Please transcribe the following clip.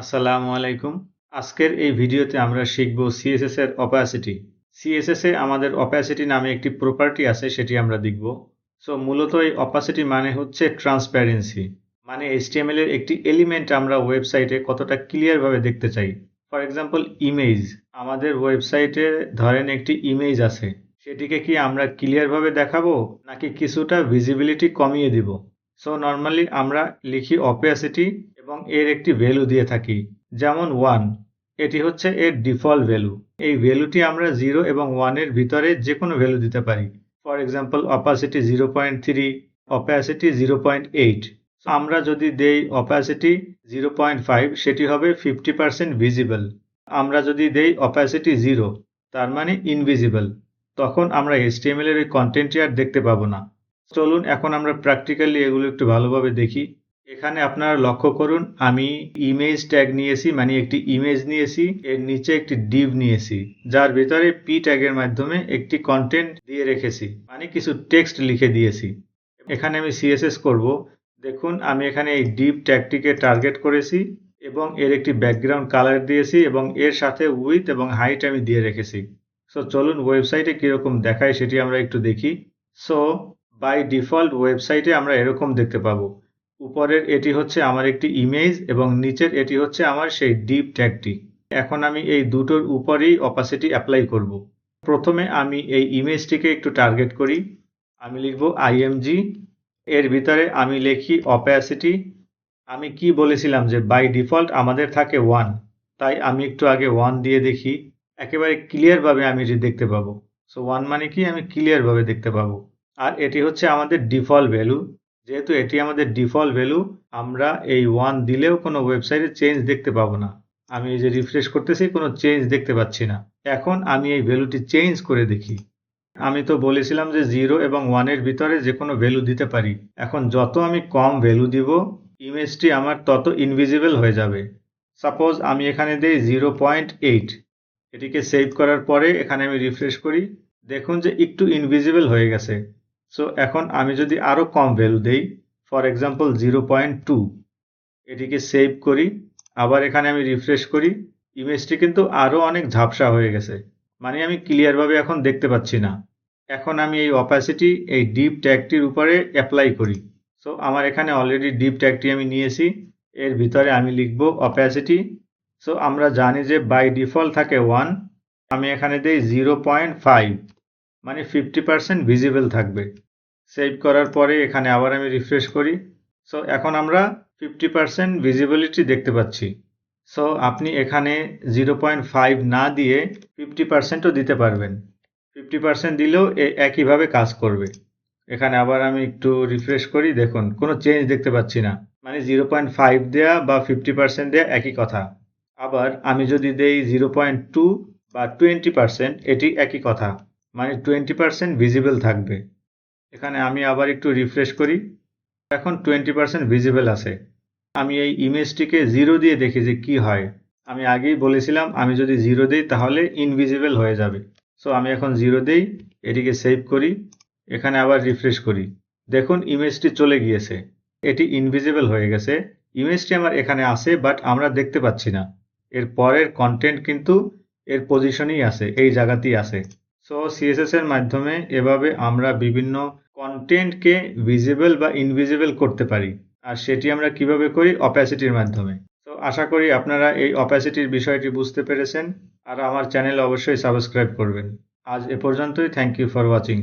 আসসালামু আলাইকুম। আজকের এই ভিডিওতে আমরা শিখব সিএসএস এর অপাসিটি সিএসএস এ আমাদের অপাসিটি নামে একটি প্রপার্টি আছে, সেটি আমরা দেখব। সো মূলত এই অপাসিটি মানে হচ্ছে ট্রান্সপ্যারেন্সি মানে এইচটিএমএল এর একটি এলিমেন্ট আমরা ওয়েবসাইটে কতটা ক্লিয়ারভাবে দেখতে চাই। ফর এক্সাম্পল ইমেজ আমাদের ওয়েবসাইটে ধরেন একটি ইমেজ আছে। সেটিকে কি আমরা ক্লিয়ারভাবে দেখাবো, নাকি কিছুটা ভিজিবিলিটি কমিয়ে দিব? সো নর্মালি আমরা লিখি অপাসিটি এবং এর একটি ভ্যালু দিয়ে থাকি, যেমন ওয়ান এটি হচ্ছে এর ডিফল্ট ভ্যালু এই ভ্যালুটি আমরা জিরো এবং ওয়ানের ভিতরে যে কোনো ভ্যালু দিতে পারি। For example opacity zero point three opacity zero point eight আমরা যদি দেই অপাসিটি জিরো পয়েন্ট ফাইভ সেটি হবে ফিফটি পার্সেন্ট ভিজিবল আমরা যদি দেই অপাসিটি জিরো তার মানে ইনভিজিবল তখন আমরা এইচটিএমএল এর এই কন্টেন্টটি আর দেখতে পাবো না। চলুন, এখন আমরা প্র্যাকটিক্যালি এগুলো একটু ভালোভাবে দেখি। এখানে আপনারা লক্ষ্য করুন, আমি ইমেজ ট্যাগ নিয়েছি মানে একটি ইমেজ নিয়েছি, এর নিচে একটি ডিভ নিয়েছি, যার ভিতরে পি ট্যাগের মাধ্যমে একটি কন্টেন্ট দিয়ে রেখেছি মানে কিছু টেক্সট লিখে দিয়েছি। এখানে আমি সিএসএস করব, দেখুন, আমি এখানে এই ডিভ ট্যাগটিকে টার্গেট করেছি, এবং এর একটি ব্যাকগ্রাউন্ড কালার দিয়েছি, এবং এর সাথে উইথ এবং হাইট আমি দিয়ে রেখেছি। সো চলুন ওয়েবসাইটে কীরকম দেখায় সেটি আমরা একটু দেখি। সো বাই ডিফল্ট ওয়েবসাইটে আমরা এরকম দেখতে পাবো। উপরের এটি হচ্ছে আমার একটি ইমেজ এবং নিচের এটি হচ্ছে আমার সেই ডিপ ট্যাগটি এখন আমি এই দুটোর উপরেই অপাসিটি অ্যাপ্লাই করব। প্রথমে আমি এই ইমেজটিকে একটু টার্গেট করি। আমি লিখব আইএমজি এর ভিতরে আমি লিখি অপাসিটি আমি কি বলেছিলাম যে বাই ডিফল্ট আমাদের থাকে ওয়ান তাই আমি একটু আগে ওয়ান দিয়ে দেখি। একেবারে ক্লিয়ারভাবে আমি এটি দেখতে পাবো। সো ওয়ান মানে কি? আমি ক্লিয়ারভাবে দেখতে পাবো। আর এটি হচ্ছে আমাদের ডিফল্ট ভ্যালু যেহেতু এটি আমাদের ডিফল্ট ভ্যালু, আমরা এই ওয়ান দিলেও কোনো ওয়েবসাইটে চেঞ্জ দেখতে পাবো না। আমি এই যে রিফ্রেশ করতেছি, কোনো চেঞ্জ দেখতে পাচ্ছি না। এখন আমি এই ভ্যালুটি চেঞ্জ করে দেখি। আমি তো বলেছিলাম যে জিরো এবং ওয়ানের ভিতরে যে কোনো ভ্যালু দিতে পারি। এখন যত আমি কম ভ্যালু দিব ইমেজটি আমার তত ইনভিজিবল হয়ে যাবে। সাপোজ আমি এখানে দিই জিরো পয়েন্ট এইট এটিকে সেভ করার পরে এখানে আমি রিফ্রেশ করি। দেখুন যে একটু ইনভিজিবল হয়ে গেছে। সো এখন আমি যদি আরও কম ভ্যালু দেই for example zero point two এটিকে সেভ করি, আবার এখানে আমি রিফ্রেশ করি ইমেজটি কিন্তু আরও অনেক ঝাপসা হয়ে গেছে। মানে আমি ক্লিয়ারভাবে এখন দেখতে পাচ্ছি না। এখন আমি এই অপাসিটি এই ডিপ ট্যাগটির উপরে অ্যাপ্লাই করি। সো আমার এখানে অলরেডি ডিপ ট্যাগটি আমি নিয়েছি, এর ভিতরে আমি লিখব অপাসিটি সো আমরা জানি যে বাই ডিফল্ট থাকে ওয়ান আমি এখানে দিই জিরো পয়েন্ট ফাইভ মানে ফিফটি পার্সেন্ট ভিজিবল থাকবে। সেভ করার পরে এখানে আবার আমি রিফ্রেশ করি। সো এখন আমরা ফিফটি পার্সেন্ট ভিজিবিলিটি দেখতে পাচ্ছি। সো আপনি এখানে জিরো পয়েন্ট ফাইভ না দিয়ে ফিফটি পার্সেন্টও দিতে পারবেন। ফিফটি পার্সেন্ট দিলেও একইভাবে কাজ করবে। এখানে আবার আমি একটু রিফ্রেশ করি, দেখুন, কোনো চেঞ্জ দেখতে পাচ্ছি না। মানে জিরো পয়েন্ট ফাইভ দেওয়া বা ফিফটি পার্সেন্ট দেওয়া একই কথা। আবার আমি যদি দেই জিরো পয়েন্ট টু বা টোয়েন্টি পার্সেন্ট এটি একই কথা। মানে টোয়েন্টি পার্সেন্ট ভিজিবল থাকবে। এখানে আমি আবার একটু রিফ্রেশ করি। এখন টোয়েন্টি পার্সেন্ট ভিজিবল আছে। আমি এই ইমেজটিকে জিরো দিয়ে দেখি যে কি হয়। আমি আগেই বলেছিলাম, আমি যদি জিরো দিই তাহলে ইনভিজিবল হয়ে যাবে। সো আমি এখন জিরো দিই, এটিকে সেভ করি, এখানে আবার রিফ্রেশ করি। দেখুন ইমেজটি চলে গিয়েছে। এটি ইনভিজিবল হয়ে গেছে। ইমেজটি আমার এখানে আছে বাট আমরা দেখতে পাচ্ছি না। এর পরের কন্টেন্ট কিন্তু এর পজিশনেই আছে, এই জায়গাতেই আছে। সো সিএসএস এর মাধ্যমে এভাবে আমরা বিভিন্ন কন্টেন্টকে ভিজিবল বা ইনভিজিবল করতে পারি। আর সেটি আমরা কীভাবে করি? অপ্যাসিটির মাধ্যমে। তো আশা করি আপনারা এই অপ্যাসিটির বিষয়টি বুঝতে পেরেছেন। আর আমার চ্যানেল অবশ্যই সাবস্ক্রাইব করবেন। আজ এ পর্যন্তই। Thank you for watching